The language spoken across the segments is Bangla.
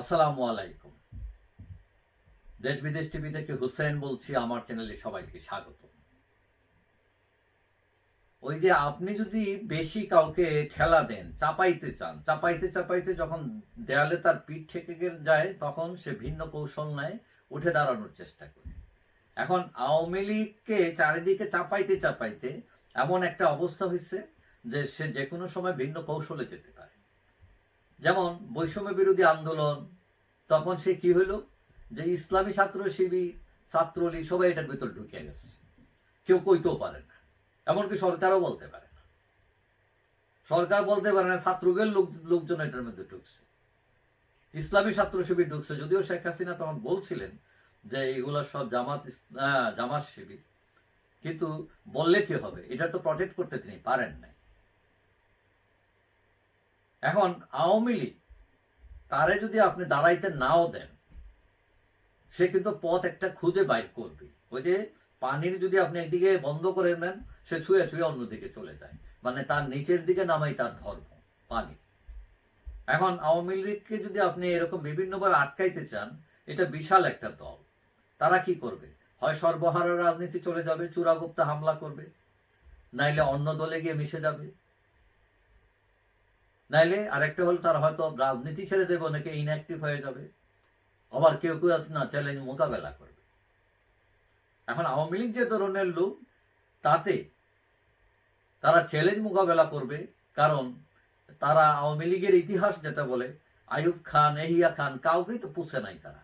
আসসালামু আলাইকুম। দেশ বিদেশ টিভি থেকে হুসেন বলছি, আমার চ্যানেলে সবাইকে স্বাগত। ওই যে আপনি যদি বেশি কাউকে ঠেলা দেন, চাপাইতে চান, চাপাইতে চাপাইতে যখন দেয়ালে তার পিঠ ঠেকে যায়, তখন সে ভিন্ন কৌশল নেয়, উঠে দাঁড়ানোর চেষ্টা করে। এখন আওয়ামী লীগকে চারিদিকে চাপাইতে চাপাইতে এমন একটা অবস্থা হয়েছে যে সে যে কোনো সময় ভিন্ন কৌশলে যেতে পারে। যেমন বৈষম্য বিরোধী আন্দোলন, তখন সে কি হইল যে ইসলামী ছাত্র শিবির, ছাত্রলীগ সবাই এটার ভিতর ঢুকে গেছে। কেউ কইতেও পারে না। এমনকি সরকারও বলতে পারে না। সরকার বলতে পারে না ছাত্রদের লোক, লোকজন এটার মধ্যে ঢুকছে। ইসলামী ছাত্র শিবির ঢুকছে। যদিও শেখ হাসিনা তখন বলছিলেন যে এগুলো সব জামাত জামাত শিবির। কিন্তু বললে কি হবে? এটা তো প্রটেক্ট করতে তিনি পারেন নাই। এখন আওয়ামী লীগ, তারে যদি আপনি দাঁড়াইতে নাও দেন, সে কিন্তু পথ একটা খুঁজে বাইর করবে। ওই যে পানির যদি আপনি একদিকে বন্ধ করে দেন, সে ছুঁয়ে ছুঁয়ে অন্যদিকে চলে যায়। মানে তার নিচের দিকে নামাই তার ধর্ম, পানি। এখন আওয়ামী লীগকে যদি আপনি এরকম বিভিন্নভাবে আটকাইতে চান, এটা বিশাল একটা দল। তারা কি করবে? হয় সর্বহারা রাজনীতি চলে যাবে, চূড়াগুপ্তা হামলা করবে, নাইলে অন্য দলে গিয়ে মিশে যাবে। নাইলে আরেকটা হলো তারা হয়তো রাজনীতি ছেড়ে দেবে, অনেকে ইনঅ্যাক্টিভ হয়ে যাবে। আবার কেউ কেউ আছে না চ্যালেঞ্জ মোকাবেলা করবে। এখন আওয়ামী লীগ যে ধরনের লোক, তাতে তারা চ্যালেঞ্জ মোকাবেলা করবে, কারণ তারা আওয়ামী লীগের ইতিহাস যেটা বলে আয়ুব খান, এহিয়া খান, কাউকেই তো পুষে নাই তারা।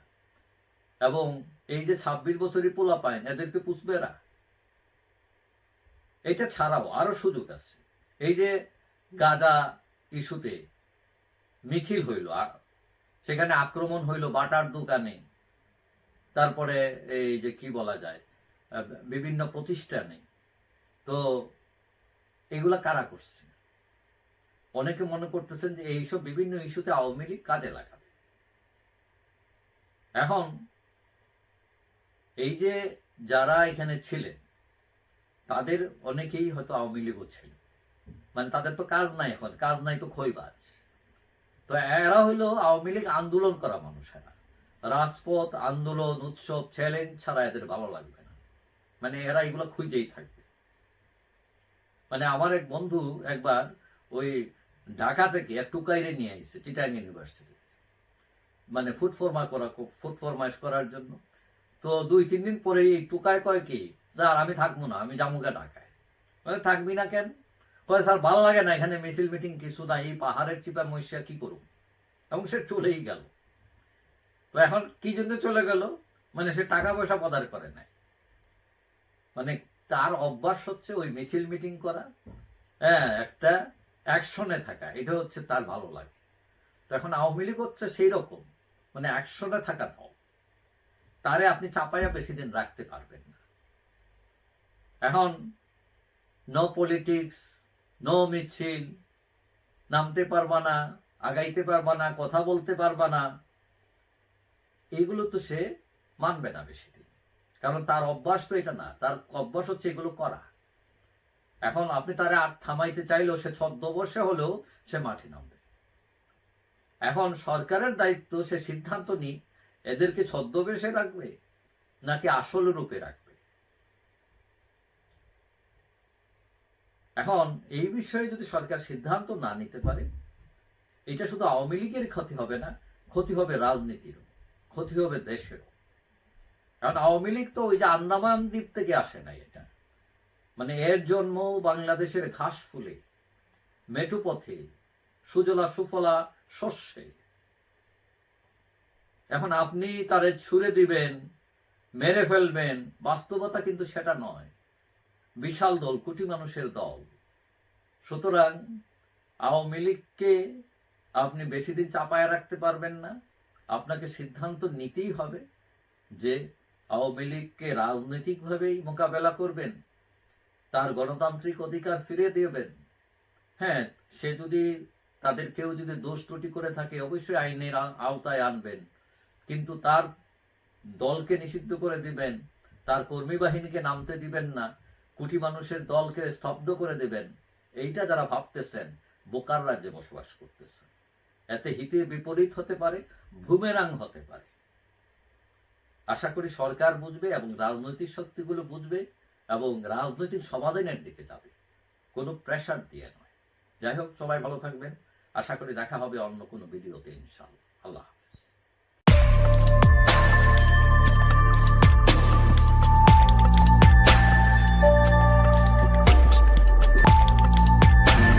এবং এই যে ছাব্বিশ বছরই পোলা পায়, এদেরকে পুষবে এরা। এটা ছাড়াও আরও সুযোগ আছে। এই যে গাজা ইস্যুতে মিছিল হইল আ- সেখানে আক্রমণ হইল, বাটার দোকানে। তারপরে এই যে কি বলা যায় বিভিন্ন প্রতিষ্ঠানে। তো এগুলা কারা করছে? অনেকে মনে করতেছেন যে এইসব বিভিন্ন ইস্যুতে আওয়ামী লীগ কাজে লাগাবে। এখন এই যে যারা এখানে ছিলেন, তাদের অনেকেই হয়তো আওয়ামী লীগও ছিল মানে তাদের তো কাজ নাই এখন, কাজ নাই তো খইবাজ তো এরা হইল আওয়ামী লীগ আন্দোলন করা মানুষ এরা। রাজপথ, আন্দোলন, উৎসব চ্যালেঞ্জ ছাড়া এদের ভালো লাগবে না। মানে এরা এগুলো খুঁজেই থাকবে। মানে আমার এক বন্ধু একবার ওই ঢাকা থেকে এক টুকাইরে নিয়ে আইছে চিটাং ইউনিভার্সিটি মানে ফুড করা ফুড করার জন্য। তো দুই, তিন দিন পরে এই টুকায় কয় কি যার আমি থাকব না, আমি জামুগা ঢাকায়। মানে থাকবি না কেন? কয়, স্যার, ভালো লাগে না এখানে মিছিল মিটিং, কিছু না, এই পাহাড়ের চিপা মহিষা কি করুক এবং সে চলেই গেল। তো এখন কি জন্য চলে গেল? মানে সে টাকা পয়সা পদার করে নাই। মানে তার অভ্যাস হচ্ছে ওই মিছিল মিটিং করা। হ্যাঁ একটা অ্যাকশনে থাকা, এটা হচ্ছে তার ভালো লাগে। তো এখন আওয়ামী লীগ হচ্ছে সেই রকম মানে অ্যাকশনে থাকা দল তারে আপনি চাপাইয়া বেশি দিন রাখতে পারবেন না। এখন নো পলিটিক্স নো মিছিল, নামতে পারবা না, আগাইতে পারবা না, কথা বলতে পারবা না। এইগুলো তো সে মানবে না বেশি দিন। কারণ তার অভ্যাস তো এটা না, তার অভ্যাস হচ্ছে এগুলো করা। এখন আপনি তারা আর থামাইতে চাইলেও সে ছদ্মবর্ষে হলেও সে মাঠে নামবে। এখন সরকারের দায়িত্ব, সে সিদ্ধান্ত নিক, এদেরকে ছদ্মবেশে রাখবে নাকি আসল রূপে রাখবে? এখন, এই বিষয়ে যদি সরকার সিদ্ধান্ত না নিতে পারে, এটা শুধু আওয়ামী লীগের ক্ষতি হবে না, ক্ষতি হবে রাজনীতিরও, ক্ষতি হবে দেশেরও। কারণ আওয়ামী লীগ তো ওই যে আন্দামান দ্বীপ থেকে আসে না এটা। মানে এর জন্ম বাংলাদেশের ঘাস ফুলে মেটুপথে সুজলা সুফলা শস্যে। এখন আপনি তারে ছুড়ে দিবেন, মেরে ফেলবেন, বাস্তবতা কিন্তু সেটা নয়। বিশাল দল কোটি মানুষের দল। সুতরাং আওয়ামী লীগকে আপনি বেশি দিন চাপায় রাখতে পারবেন না। আপনাকে সিদ্ধান্ত নিতেই হবে যে আওয়ামী লীগকে রাজনৈতিকভাবেই মোকাবেলা করবেন, তার গণতান্ত্রিক অধিকার ফিরিয়ে দেবেন। হ্যাঁ সে যদি তাদের কেউ যদি দোষ ত্রুটি করে থাকে, অবশ্যই আইনের আওতায় আনবেন। কিন্তু তার দলকে নিষিদ্ধ করে দিবেন, তার কর্মী বাহিনীকে নামতে দিবেন না, কুটি মানুষের দলকে স্তব্ধ করে দিবেন। এইটা যারা ভাবতেছেন, বোকার রাজ্যে বসবাস করতেছেন। এতে হিতে বিপরীত হতে পারে, ভুমেরাং হতে পারে। আশা করি সরকার বুঝবে এবং রাজনৈতিক শক্তিগুলো বুঝবে এবং রাজনৈতিক সমাধানের দিকে যাবে। কোনো প্রেশার দিয়ে নয়। যাই হোক, সবাই ভালো থাকবেন। আশা করি দেখা হবে অন্য কোনো ভিডিওতে ইনশাআল্লাহ। আল্লাহ।